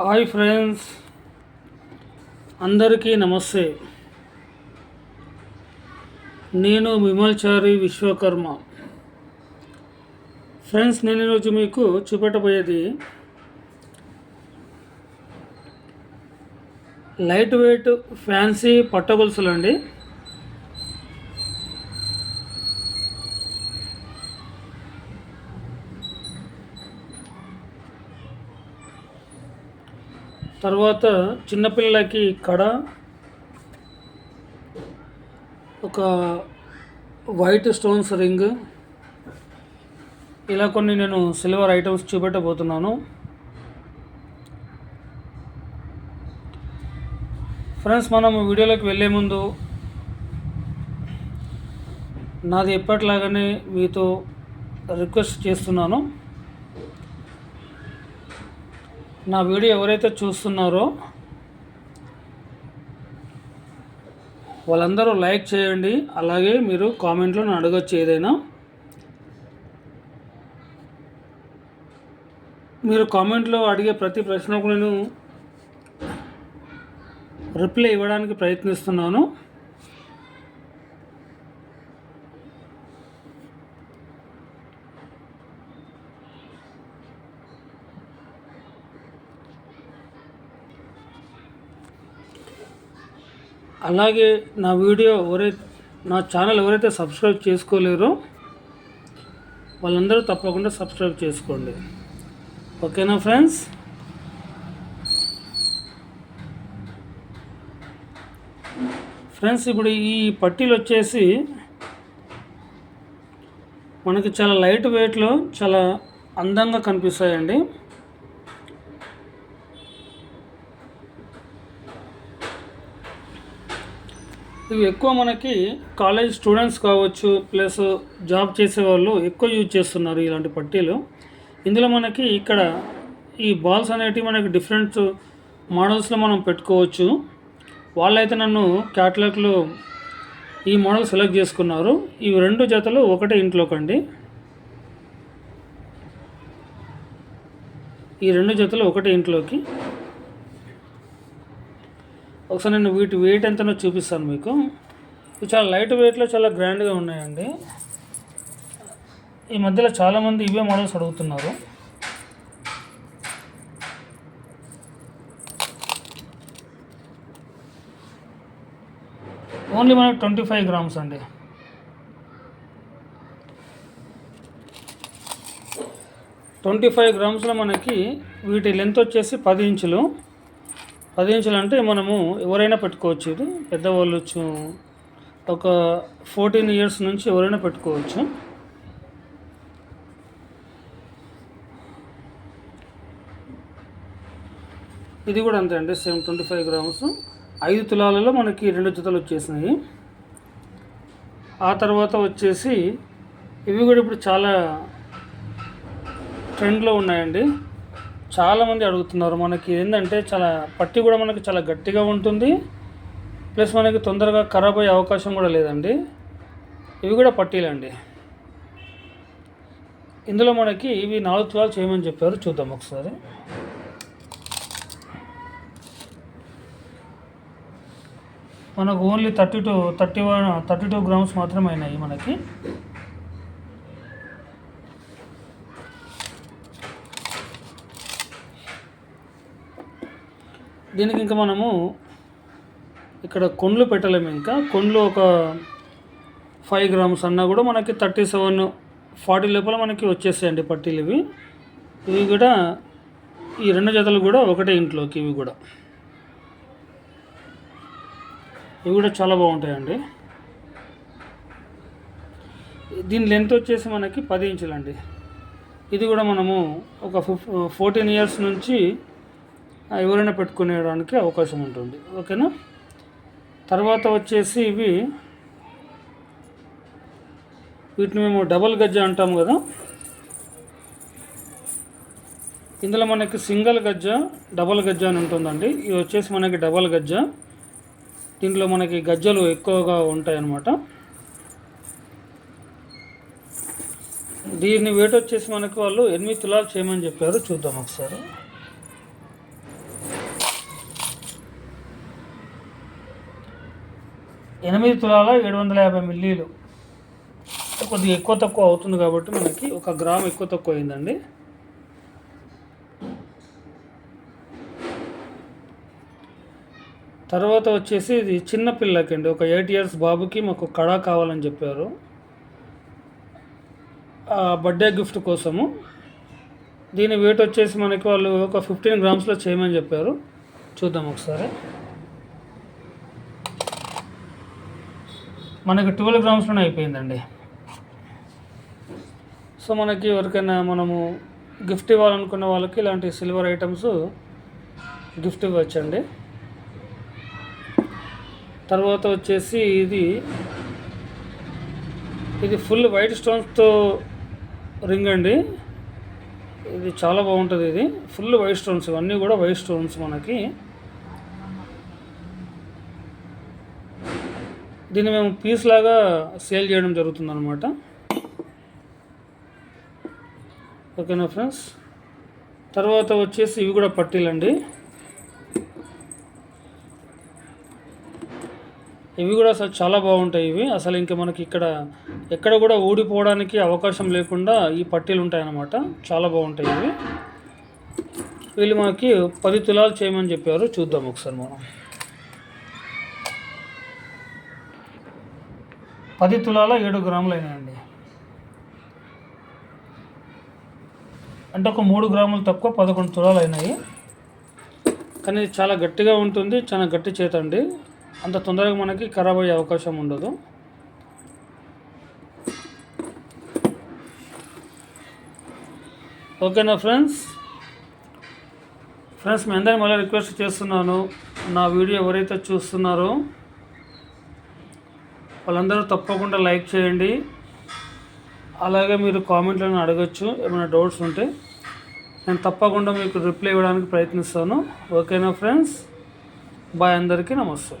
Hi friends. అందరికీ నమస్తే. నేను విమల్చారి విశ్వకర్మ. ఫ్రెండ్స్ నేను ఈరోజు మీకు చూపెట్టబోయేది లైట్ వెయిట్ ఫ్యాన్సీ పట్టగొలుసులు తర్వాత చిన్నపిల్లలకి కడ ఒక వైట్ స్టోన్స్ రింగ్ ఇలా కొన్ని నేను సిల్వర్ ఐటమ్స్ చూపెట్టబోతున్నాను. ఫ్రెండ్స్ మనం వీడియోలోకి వెళ్ళే ముందు నాది ఎప్పటిలాగానే మీతో రిక్వెస్ట్ చేస్తున్నాను. నా వీడియో ఎవరైతే చూస్తున్నారో వాళ్ళందరూ లైక్ చేయండి. అలాగే మీరు కామెంట్లో నన్ను అడగచ్చు ఏదైనా. మీరు కామెంట్లో అడిగే ప్రతి ప్రశ్నకు నేను రిప్లై ఇవ్వడానికి ప్రయత్నిస్తున్నాను. అలాగే నా వీడియో ఎవరైతే నా ఛానల్ ఎవరైతే సబ్స్క్రైబ్ చేసుకోలేరో వాళ్ళందరూ తప్పకుండా సబ్స్క్రైబ్ చేసుకోండి. ఓకేనా ఫ్రెండ్స్? ఫ్రెండ్స్ ఇప్పుడు ఈ పట్టీలు వచ్చేసి మనకి చాలా లైట్ వెయిట్లో చాలా అందంగా కనిపిస్తాయండి. ఇవి ఎక్కువ మనకి కాలేజ్ స్టూడెంట్స్ కావచ్చు ప్లస్ జాబ్ చేసేవాళ్ళు ఎక్కువ యూజ్ చేస్తున్నారు ఇలాంటి పట్టీలు. ఇందులో మనకి ఇక్కడ ఈ బాల్స్ అనేటివి మనకి డిఫరెంట్ మోడల్స్లో మనం పెట్టుకోవచ్చు. వాళ్ళైతే నన్ను క్యాటలాగ్లో ఈ మోడల్ సెలెక్ట్ చేసుకున్నారు. ఇవి రెండు జతలు ఒకటే ఇంట్లోకండి ఈ రెండు జతలు ఒకటే ఇంట్లోకి. ఒకసారి నేను వీటి వెయిట్ ఎంతనో చూపిస్తాను మీకు. ఇవి చాలా లైట్ వెయిట్లో చాలా గ్రాండ్గా ఉన్నాయండి. ఈ మధ్యలో చాలామంది ఇవే మోడల్స్ అడుగుతున్నారు. ఓన్లీ మనకు ట్వంటీ ఫైవ్ గ్రామ్స్ అండి. ట్వంటీ ఫైవ్ గ్రామ్స్లో మనకి వీటి లెంత్ వచ్చేసి పది ఇంచులు. పది ఇంచులు అంటే మనము ఎవరైనా పెట్టుకోవచ్చు. ఇది పెద్దవాళ్ళు ఒక ఫోర్టీన్ ఇయర్స్ నుంచి ఎవరైనా పెట్టుకోవచ్చు. ఇది కూడా అంతే అండి సేమ్ ట్వంటీ ఫైవ్ గ్రామ్స్. ఐదు తులాలలో మనకి రెండు జతలు వచ్చేసినాయి. ఆ తర్వాత వచ్చేసి ఇవి కూడా ఇప్పుడు చాలా ట్రెండ్లో ఉన్నాయండి. చాలామంది అడుగుతున్నారు మనకి ఏంటంటే చాలా పట్టి కూడా మనకి చాలా గట్టిగా ఉంటుంది. ప్లస్ మనకి తొందరగా ఖరాబ్ అయ్యే అవకాశం కూడా లేదండి. ఇవి కూడా పట్టీలండి. ఇందులో మనకి ఇవి నాలుగు తులాలు చేయమని చెప్పారు. చూద్దాం ఒకసారి. మనకు only thirty two thirty one thirty two grams మాత్రమే అయినాయి మనకి. దీనికి ఇంకా మనము ఇక్కడ కొండ్లు పెట్టలేము ఇంకా. కొండ్లు ఒక ఫైవ్ గ్రామ్స్ అన్నా కూడా మనకి థర్టీ సెవెన్ ఫార్టీ లోపల మనకి వచ్చేసాయండి పట్టీలు ఇవి. ఇవి కూడా ఈ రెండు జతలు కూడా ఒకటే ఇంట్లోకి ఇవి కూడా. ఇవి కూడా చాలా బాగుంటాయండి. దీని లెంత్ వచ్చేసి మనకి పది ఇంచులండి. ఇది కూడా మనము ఒక ఫోర్టీన్ ఇయర్స్ నుంచి ఎవరైనా పెట్టుకునేయడానికి అవకాశం ఉంటుంది. ఓకేనా? తర్వాత వచ్చేసి ఇవి వీటిని మేము డబల్ గజ్జ అంటాము కదా? ఇందులో మనకి సింగిల్ గజ్జ డబల్ గజ్జ అని ఉంటుందండి. ఇది వచ్చేసి మనకి డబల్ గజ్జ. దీంట్లో మనకి గజ్జలు ఎక్కువగా ఉంటాయన్నమాట. దీన్ని దీని వెయిట్ వచ్చేసి మనకి వాళ్ళు ఎనిమిది తులాలు చేయమని చెప్పారు. చూద్దాం ఒకసారి. ఎనిమిది తులాల ఏడు వందల యాభై మిల్లీలు. కొద్దిగా ఎక్కువ తక్కువ అవుతుంది కాబట్టి మనకి ఒక గ్రామ్ ఎక్కువ తక్కువ అయిందండి. తర్వాత వచ్చేసి ఇది చిన్న పిల్లకండి. ఒక ఎయిట్ ఇయర్స్ బాబుకి మాకు కడా కావాలని చెప్పారు. బర్త్డే గిఫ్ట్ కోసము. దీని వెయిట్ వచ్చేసి మనకి వాళ్ళు ఒక ఫిఫ్టీన్ గ్రామ్స్లో చేయమని చెప్పారు. చూద్దాం ఒకసారి. మనకి ట్వెల్వ్ గ్రామ్స్లోనే అయిపోయిందండి. సో మనకి ఎవరికైనా మనము గిఫ్ట్ ఇవ్వాలనుకున్న వాళ్ళకి ఇలాంటి సిల్వర్ ఐటమ్స్ గిఫ్ట్ ఇవ్వచ్చండి. తర్వాత వచ్చేసి ఇది ఇది ఫుల్ వైట్ స్టోన్స్తో రింగ్ అండి. ఇది చాలా బాగుంటుంది ఇది. ఫుల్ వైట్ స్టోన్స్ ఇవన్నీ కూడా వైట్ స్టోన్స్ మనకి. దీన్ని మేము పీస్ లాగా సేల్ చేయడం జరుగుతుంది అనమాట ఓకేనా ఫ్రెండ్స్? తర్వాత వచ్చేసి ఇవి కూడా పట్టీలండి. ఇవి కూడా అసలు చాలా బాగుంటాయి ఇవి. అసలు ఇంకా మనకి ఇక్కడ ఎక్కడ కూడా ఊడిపోవడానికి అవకాశం లేకుండా ఈ పట్టీలు ఉంటాయన్నమాట. చాలా బాగుంటాయి ఇవి. వీళ్ళు మనకి పది తులాలు చేయమని చెప్పారు. చూద్దాం ఒకసారి మనం. పది తులాల ఏడు గ్రాములు అయినాయండి. అంటే ఒక మూడు గ్రాములు తక్కువ పదకొండు తులాలు అయినాయి. కానీ చాలా గట్టిగా ఉంటుంది చాలా గట్టి చేత అండి. అంత తొందరగా మనకి ఖరాబ్ అయ్యే అవకాశం ఉండదు. ఓకేనా ఫ్రెండ్స్ ఫ్రెండ్స్ మీ అందరిని మళ్ళీ రిక్వెస్ట్ చేస్తున్నాను. నా వీడియో ఎవరైతే చూస్తున్నారో వాళ్ళందరూ తప్పకుండా లైక్ చేయండి. అలాగే మీరు కామెంట్లను అడగచ్చు ఏమైనా డౌట్స్ ఉంటే. నేను తప్పకుండా మీకు రిప్లై ఇవ్వడానికి ప్రయత్నిస్తాను. ఓకేనా ఫ్రెండ్స్? బాయ్ అందరికీ నమస్తే.